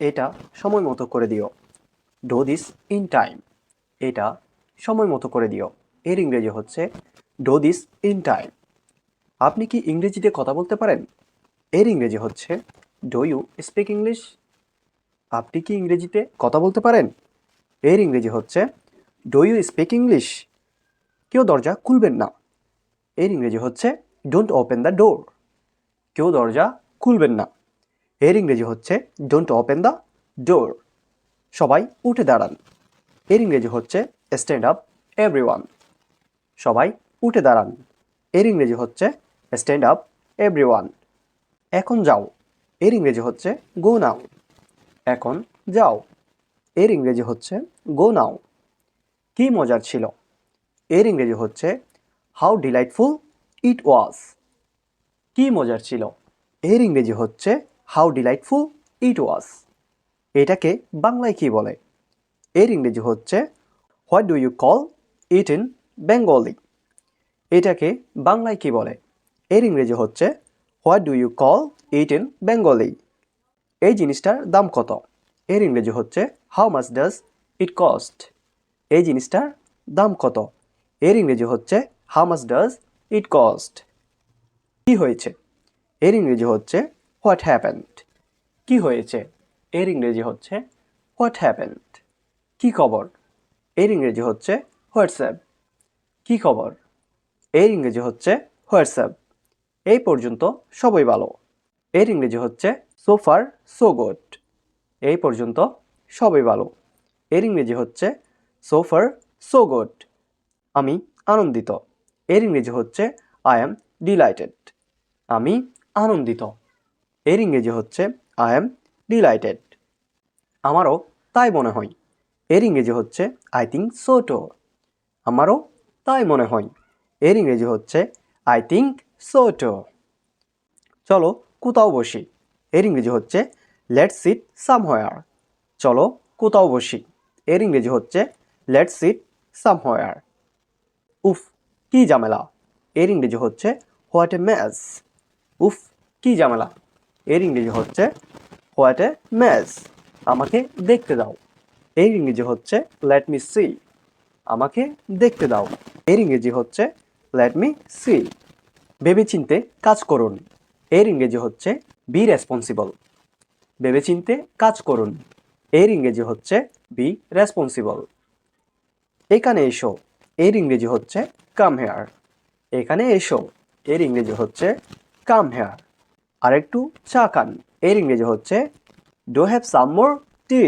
এটা সময় মতো করে দিও। ডো দিস ইন টাইম এটা সময় মতো করে দিও। এর ইংরেজি হচ্ছে ডো দিস ইন টাইম আপনি কি ইংরেজিতে কথা বলতে পারেন? এর ইংরেজি হচ্ছে ডো ইউ স্পিক ইংলিশ আপনি কি ইংরেজিতে কথা বলতে পারেন? এর ইংরেজি হচ্ছে ডো ইউ স্পিক ইংলিশ কেউ দরজা খুলবেন না। এর ইংরেজি হচ্ছে ডোন্ট ওপেন দ্য ডোর কেউ দরজা খুলবেন না। এর ইংরেজি হচ্ছে ডোন্ট ওপেন দ্য ডোর সবাই উঠে দাঁড়ান। এর ইংরেজি হচ্ছে স্ট্যান্ড আপ এভরিওয়ান সবাই উঠে দাঁড়ান। এর ইংরেজি হচ্ছে স্ট্যান্ড আপ এভরিওয়ান এখন যাও। এর ইংরেজি হচ্ছে গো নাও এখন যাও। এর ইংরেজি হচ্ছে গো নাও কি মজার ছিল। এর ইংরেজি হচ্ছে হাউ ডিলাইটফুল ইট ওয়াজ কি মজার ছিল। এর ইংরেজি হচ্ছে হাউ ডিলাইটফুল ইট ওয়াজ। এটাকে বাংলায় কি বলে? এর ইংরেজি হচ্ছে, what do you call it in Bengali? এটাকে বাংলায় কি বলে? এর ইংরেজি হচ্ছে, what do you call it in Bengali? এই জিনিসটার দাম কত? এর ইংরেজি হচ্ছে, how much does it cost? এই জিনিসটার দাম কত? এর ইংরেজি হচ্ছে, how much does it cost? কি হয়েছে? এর ইংরেজি হচ্ছে হোয়াট হ্যাপেন্ড কি হয়েছে? এর ইংরেজি হচ্ছে হোয়াট হ্যাপেন্ড কি খবর? এর ইংরেজি হচ্ছে হোয়াটসঅ্যাপ কি খবর? এর ইংরেজি হচ্ছে হোয়াটসঅ্যাপ এই পর্যন্ত সবই ভালো। এর ইংরেজি হচ্ছে সো ফার সো গুড এই পর্যন্ত সবই ভালো। এর ইংরেজি হচ্ছে সো ফার সো গুড আমি আনন্দিত। এর ইংরেজি হচ্ছে আই অ্যাম ডিলাইটেড আমি আনন্দিত। এর ইংরেজি হচ্ছে আই অ্যাম ডিলাইটেড আমারও তাই মনে হয়। এর ইংরেজি হচ্ছে আই থিঙ্ক সো টো আমারও তাই মনে হয়। এর ইংরেজি হচ্ছে আই থিঙ্ক সো টো চলো কোথাও বসি। এর ইংরেজি হচ্ছে লেটস সিট সামহোয়ার চলো কোথাও বসি। এর ইংরেজি হচ্ছে লেটস সিট সামহোয়ার উফ, কি ঝামেলা। এর ইংরেজি হচ্ছে হোয়াট এ ম্যাস উফ, কি ঝামেলা। এর ইংরেজি হচ্ছে হোয়াট এ ম্যাস আমাকে দেখতে দাও। এর ইংরেজি হচ্ছে লেট মি সি। আমাকে দেখতে দাও। এর ইংরেজি হচ্ছে লেট মি সি। ভেবেচিন্তে কাজ করুন। এর ইংরেজি হচ্ছে বি রেসপন্সিবল। ভেবেচিন্তে কাজ করুন। এর ইংরেজি হচ্ছে বি রেসপন্সিবল। এখানে এসো। এর ইংরেজি হচ্ছে কাম হেয়ার। এখানে এসো। এর ইংরেজি হচ্ছে কাম হেয়ার। আরেকটু চা খান এর ইংরেজি হচ্ছে do have some more T